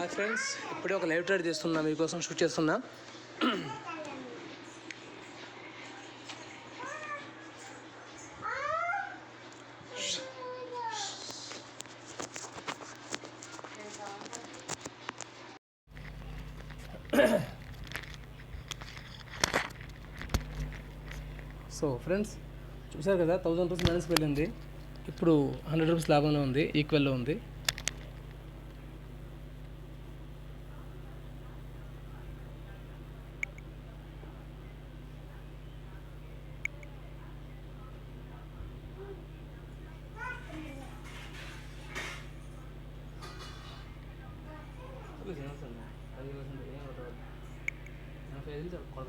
Hi friends ఇప్పుడే ఒక live trade చేస్తున్నా మీకోసం షూట్ చేస్తున్నా. సో ఫ్రెండ్స్ చూసారు కదా థౌజండ్ రూపీస్ మైనస్ వెళ్ళింది. ఇప్పుడు హండ్రెడ్ రూపీస్ లాభంలో ఉంది ఈక్వల్లో ఉంది.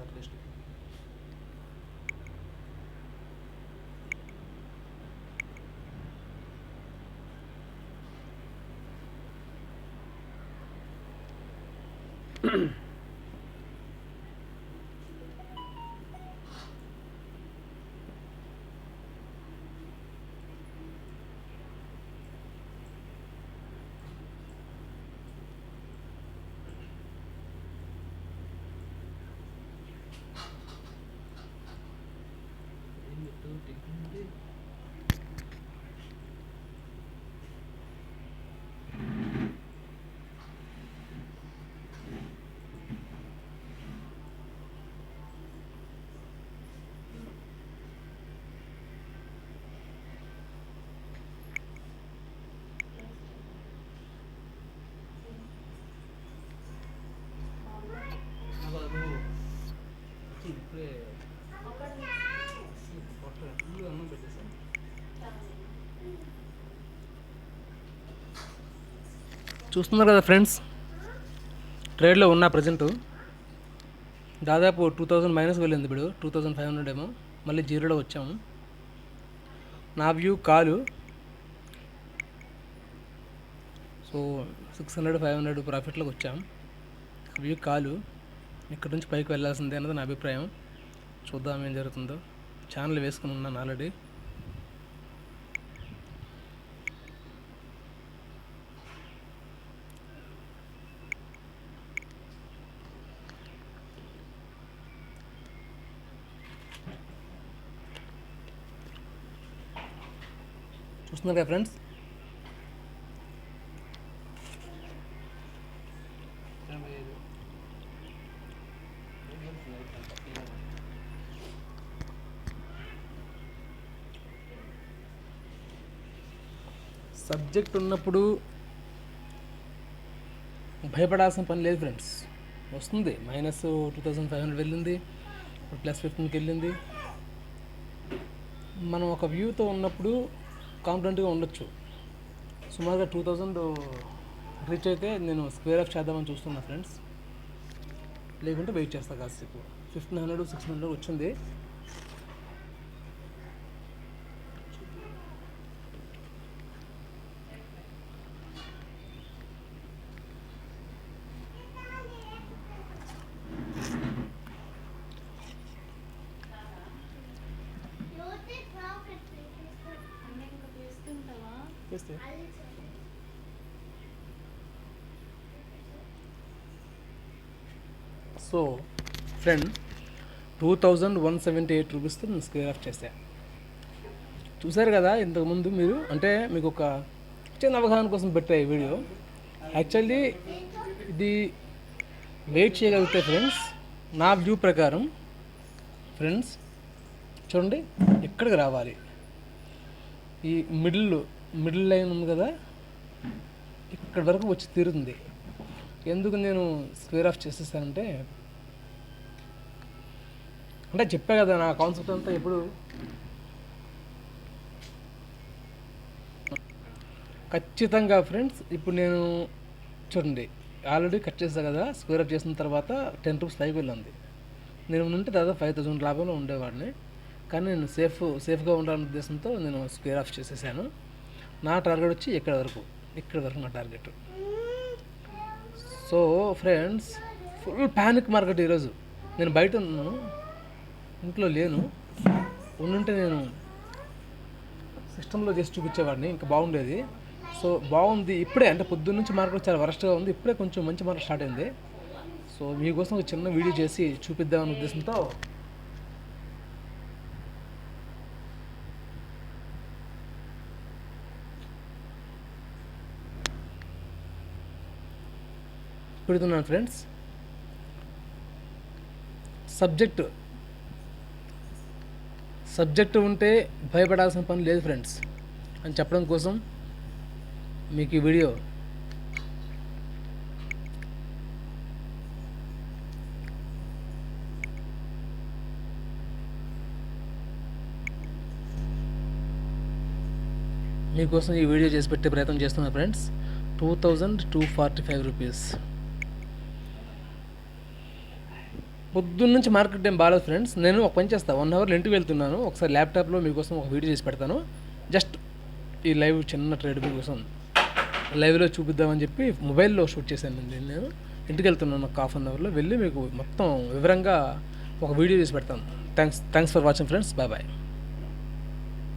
అట్లీస్ట్ ఇప్పుడే చూస్తున్నారు కదా ఫ్రెండ్స్ ట్రేడ్లో ఉన్నా ప్రజెంట్ దాదాపు టూ థౌజండ్ మైనస్ వెళ్ళింది ఇప్పుడు టూ థౌజండ్ ఫైవ్ హండ్రెడ్ ఏమో మళ్ళీ జీరోలో వచ్చాము. నా వ్యూ కాలు so six hundred five hundred ప్రాఫిట్లోకి వచ్చాం. వ్యూ కాలు ఇక్కడ నుంచి పైకి వెళ్ళాల్సిందే అన్నది నా అభిప్రాయం. చూద్దాం ఏం జరుగుతుందో. ఛానల్ వేసుకుని ఉన్నాను ఆల్రెడీ. చూస్తున్నారు కదా ఫ్రెండ్స్ సబ్జెక్ట్ ఉన్నప్పుడు భయపడాల్సిన పని లేదు ఫ్రెండ్స్ వస్తుంది. Minus two thousand five hundred వెళ్ళింది. ప్లస్ ఫిఫ్టీన్కి వెళ్ళింది. మనం ఒక వ్యూతో ఉన్నప్పుడు కాన్ఫిడెంట్గా ఉండొచ్చు. సుమారుగా టూ థౌజండ్ రీచ్ అయితే నేను స్క్వేర్ ఆఫ్ చేద్దామని చూస్తున్నా ఫ్రెండ్స్. లేకుంటే వెయిట్ చేస్తా కాసేపు. ఫిఫ్టీన్ హండ్రెడ్ సిక్స్ హండ్రెడ్ వచ్చింది. చేస్తే so friend two thousand one seventy eight రూపీస్తో నేను స్క్వేర్ ఆఫ్ చేశా. చూసారు కదా ఇంతకుముందు మీరు అంటే మీకు ఒక చిన్న అవగాహన కోసం పెట్టా ఈ వీడియో యాక్చువల్లీ ఇది వెయిట్ చేయగలిగితే ఫ్రెండ్స్ నా వ్యూ ప్రకారం ఫ్రెండ్స్ చూడండి ఎక్కడికి రావాలి? ఈ మిడిల్ మిడిల్ లైన్ ఉంది కదా ఇక్కడ వరకు వచ్చి తీరుతుంది. ఎందుకు నేను స్క్వేర్ ఆఫ్ చేసేసానంటే అంటే చెప్పా కదా నా కాన్సెప్ట్ అంతా ఎప్పుడు. ఖచ్చితంగా ఫ్రెండ్స్ ఇప్పుడు నేను చూడండి ఆల్రెడీ కట్ చేసా కదా స్క్వేర్ ఆఫ్ చేసిన తర్వాత టెన్ రూపీస్ పైకి వెళ్ళింది. నేను ఉంటే దాదాపు ఫైవ్ థౌసండ్ లాభంలో ఉండేవాడిని. కానీ నేను సేఫ్ సేఫ్గా ఉండాలనే ఉద్దేశంతో నేను స్క్వేర్ ఆఫ్ చేసేసాను. నా టార్గెట్ వచ్చి ఇక్కడ వరకు ఇక్కడ వరకు నా target so friends full panic market ఈరోజు. నేను బయట ఉన్నాను ఇంట్లో లేను. ఉండుంటే నేను సిస్టంలో చేసి చూపించేవాడిని ఇంకా బాగుండేది. సో బాగుంది. ఇప్పుడే అంటే పొద్దున్న నుంచి మార్కెట్ చాలా వరస్ట్గా ఉంది. ఇప్పుడే కొంచెం మంచి మార్కెట్ స్టార్ట్ అయింది. సో మీకోసం ఒక చిన్న వీడియో చేసి చూపిద్దామనే ఉద్దేశంతో పెడుతున్నాను ఫ్రెండ్స్. సబ్జెక్టు. సబ్జెక్టు ఉంటే భయపడాల్సిన పని లేదు ఫ్రెండ్స్. అని చెప్పడం కోసం మీకు ఈ వీడియో. మీకోసం ఈ వీడియో చేసి పెట్టే ప్రయత్నం చేస్తున్నా friends. Two thousand two forty five rupees. పొద్దున్న నుంచి మార్కెట్ ఏం బాగాలేదు ఫ్రెండ్స్. నేను ఒక పని చేస్తాను వన్ అవర్లో ఇంటికి వెళ్తున్నాను. ఒకసారి ల్యాప్టాప్లో మీకోసం ఒక వీడియో చేసి పెడతాను. జస్ట్ ఈ లైవ్ చిన్న ట్రేడ్ మీకోసం లైవ్లో చూపిద్దామని చెప్పి మొబైల్లో షూట్ చేశాను నేను. ఇంటికి వెళ్తున్నాను ఒక హాఫ్ అన్ అవర్లో. వెళ్ళి మీకు మొత్తం వివరంగా ఒక వీడియో చేసి పెడతాను. Thanks thanks for watching friends. Bye bye.